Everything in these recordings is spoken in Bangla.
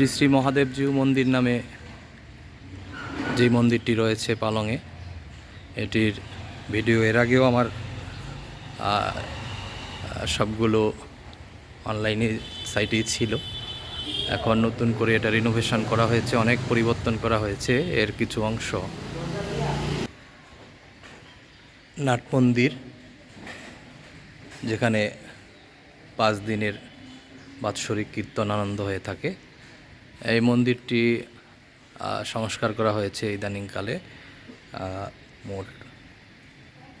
শ্রী শ্রী মহাদেবজিউ মন্দির নামে যে মন্দিরটি রয়েছে পালংয়ে, এটির ভিডিও এর আগেও আমার সবগুলো অনলাইনে সাইটেই ছিল। এখন নতুন করে এটা রিনোভেশন করা হয়েছে, অনেক পরিবর্তন করা হয়েছে, এর কিছু অংশ। নাট মন্দির, যেখানে পাঁচ দিনের বাৎসরিক কীর্তন আনন্দ হয়ে থাকে। এই মন্দিরটি সংস্কার করা হয়েছে ইদানিংকালে। মোট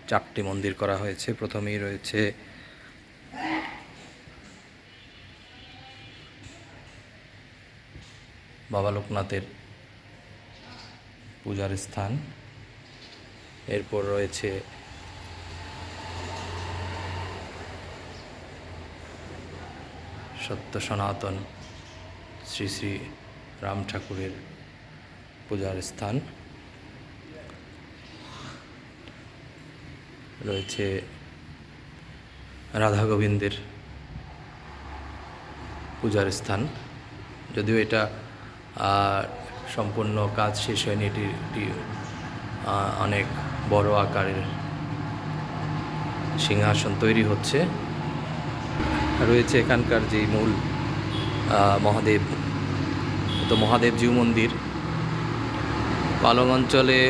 চারটি মন্দির করা হয়েছে। প্রথমেই রয়েছে বাবা লোকনাথের পূজার স্থান। এরপর রয়েছে সত্য সনাতন শ্রী শ্রী রাম ঠাকুরের পূজার স্থান। রয়েছে রাধা গোবিন্দের পূজার স্থান। যদিও এটা সম্পূর্ণ কাজ শেষ হয়নি, এটি একটি অনেক বড় আকারের সিংহাসন তৈরি হচ্ছে। রয়েছে এখানকার যে মূল মহাদেব। তো মহাদেব জিউ মন্দির। পালং অঞ্চলে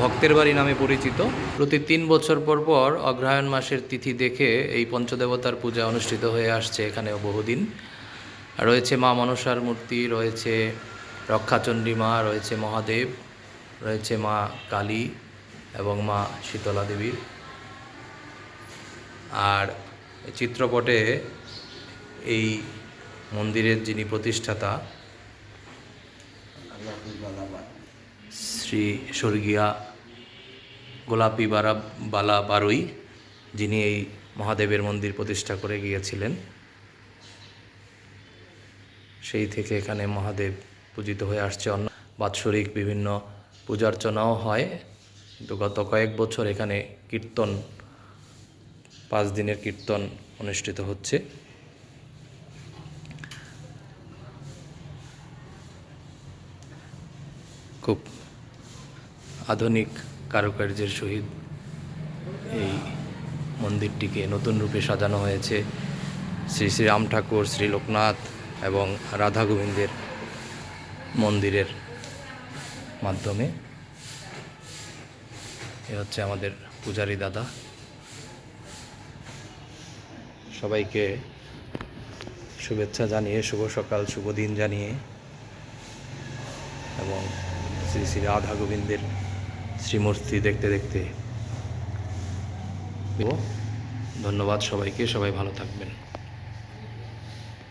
ভক্তের বাড়ি নামে পরিচিত। প্রতি তিন বছর পর পর অগ্রহায়ণ মাসের তিথি দেখে এই পঞ্চদেবতার পূজা অনুষ্ঠিত হয়ে আসছে এখানেও বহুদিন। রয়েছে মা মনসার মূর্তি, রয়েছে রক্ষাচণ্ডী মা রয়েছে মহাদেব, রয়েছে মা কালী এবং মা শীতলা দেবীর আর চিত্রপটে এই মন্দিরের যিনি প্রতিষ্ঠাতা, শ্রী স্বর্গীয়া গোলাপি বারা, বালা বারুই, যিনি এই মহাদেবের মন্দির প্রতিষ্ঠা করে গিয়েছিলেন। সেই থেকে এখানে মহাদেব পূজিত হয়ে আসছে। অন্য বাৎসরিক বিভিন্ন পূজার্চনাও হয়। কিন্তু গত কয়েক বছর এখানে কীর্তন, পাঁচ দিনের কীর্তন অনুষ্ঠিত হচ্ছে। খুব আধুনিক কারুকার্যের সহিত এই মন্দিরটিকে নতুন রূপে সাজানো হয়েছে। শ্রী শ্রী রাম ঠাকুর, শ্রী লোকনাথ এবং রাধা গোবিন্দের মন্দিরের মাধ্যমে। এ হচ্ছে আমাদের পূজারী দাদা। সবাইকে শুভেচ্ছা জানিয়ে, শুভ সকাল, শুভ দিন জানিয়ে এবং শ্রী শ্রী রাধা গোবিন্দের শ্রীমূর্তি দেখতে দেখতে। ধন্যবাদ সবাইকে সবাই ভালো থাকবেন।